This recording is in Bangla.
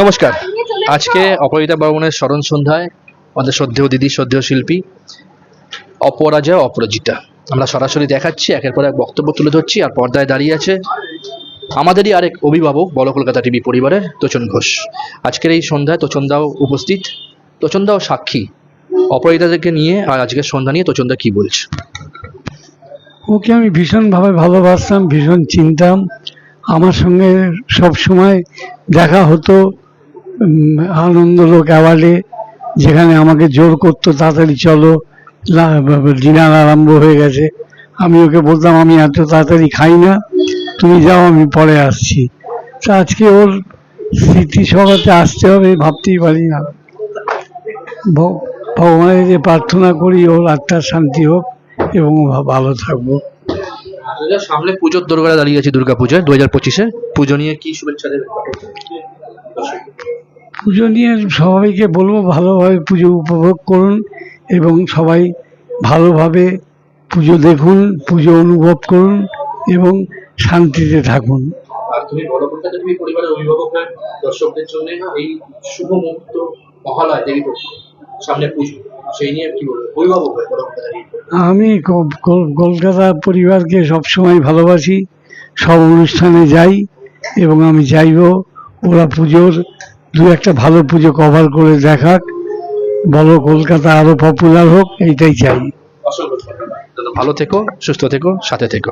নমস্কার। আজকে অপরাজিতা বর্মনের স্মরণ সন্ধ্যায় আমাদের শ্রদ্ধেয় দিদি শ্রদ্ধেয় শিল্পী অপরাজয় অপরাজিতা। আমরা সরাসরি দেখাচ্ছি একের পর এক বক্তব্য তুলে ধরছি আর পর্দায় দাঁড়িয়ে আছে আমাদেরই আরেক অভিভাবক বড় কলকাতা টিভি পরিবারের তোচন ঘোষ। আজকের এই সন্ধ্যায় তোচনদাও উপস্থিত। তোচনদাও সাক্ষী। অপরাজিতাদেরকে নিয়ে আর আজকের সন্ধ্যা নিয়ে তোচনদা কি বলছে? ওকে আমি ভীষণভাবে ভালোবাসতাম ভীষণ চিনতাম। আমার সঙ্গে সব সময় দেখা হতো আনন্দলোক অ্যাওয়ার্ডে, যেখানে আমাকে জোর করতো, তাড়াতাড়ি চলো ডিনার আরম্ভ হয়ে গেছে। আমি ওকে বলতাম, আমি এত তাড়াতাড়ি খাই না, তুমি যাও, আমি পরে আসছি। তা আজকে ওর স্মৃতি সভাতে আসতে হবে ভাবতেই পারি না। ভগবানের যে প্রার্থনা করি, ওর আত্মার শান্তি হোক এবং ভালো থাকব সামনে পুজোর দরবারে দাঁড়িয়ে আছি দুর্গা পুজোয় দু হাজার পঁচিশে। পুজো নিয়ে কি শুভেচ্ছা দেবে পুজো নিয়ে সবাইকে বলব ভালোভাবে পুজো উপভোগ করুন এবং সবাই ভালোভাবে পুজো দেখুন পুজো অনুভব করুন এবং শান্তিতে থাকুন। আর তুমি বড় টিভি পরিবারের অভিভাবক দর্শকদের জন্য এই শুভ মুহূর্ত মহালয় দেবী সামনে পুজো সেই নিয়ে কি বলব? অভিভাবক আমি কলকাতা পরিবারকে সবসময় ভালোবাসি সব অনুষ্ঠানে যাই এবং আমি চাইব ওরা পুজোর দু একটা ভালো পুজো কভার করে দেখাক বলো কলকাতা আরও পপুলার হোক এইটাই চাই। ভালো থেকো সুস্থ থেকো সাথে থেকো।